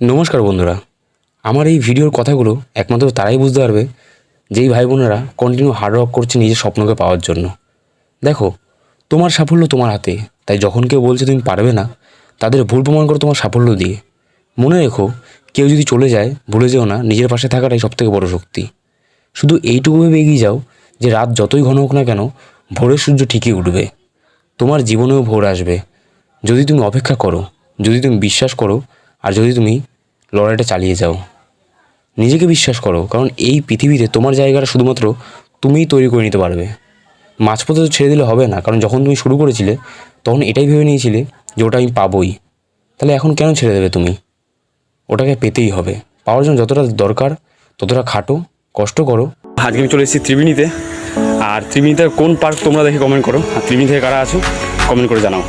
নমস্কার বন্ধুরা। আমার এই ভিডিওর কথাগুলো একমাত্র তারাই বুঝতে পারবে যেই ভাই বোনেরা কন্টিনিউ হার্ডওয়ার্ক করছে নিজের স্বপ্নকে পাওয়ার জন্য। দেখো, তোমার সাফল্য তোমার হাতে, তাই যখন কেউ বলছে তুমি পারবে না, তাদের ভুল প্রমাণ করো তোমার সাফল্য দিয়ে। মনে রেখো, কেউ যদি চলে যায়, ভুলে যেও না, নিজের পাশে থাকাটাই সবথেকে বড় শক্তি। শুধু এইটুকু ভেবে এগিয়ে যাও যে রাত যতই ঘন হোক না কেন, ভোরের সূর্য ঠিকই উঠবে। তোমার জীবনেও ভোর আসবে। যদি তুমি অপেক্ষা করো, যদি তুমি বিশ্বাস করো আর যদি তুমি লড়াইটা চালিয়ে যাও, নিজেকে বিশ্বাস করো, কারণ এই পৃথিবীতে তোমার জায়গাটা শুধুমাত্র তুমিই তৈরি করে নিতে পারবে। মাঝপথে তো ছেড়ে দিলে হবে না, কারণ যখন তুমি শুরু করেছিলে, তখন এটাই ভেবে নিয়েছিলে যে ওটা আমি পাবোই। তাহলে এখন কেন ছেড়ে দেবে তুমি? ওটাকে পেতেই হবে। পাওয়ার জন্য যতটা দরকার, ততটা খাটো, কষ্ট করো। আজকে আমি চলে এসেছি ত্রিবেণীতে। আর ত্রিবেণীতে কোন পার্ক তোমরা দেখে কমেন্ট করো। আর ত্রিবেণী থেকে কারা আছো কমেন্ট করে জানাও।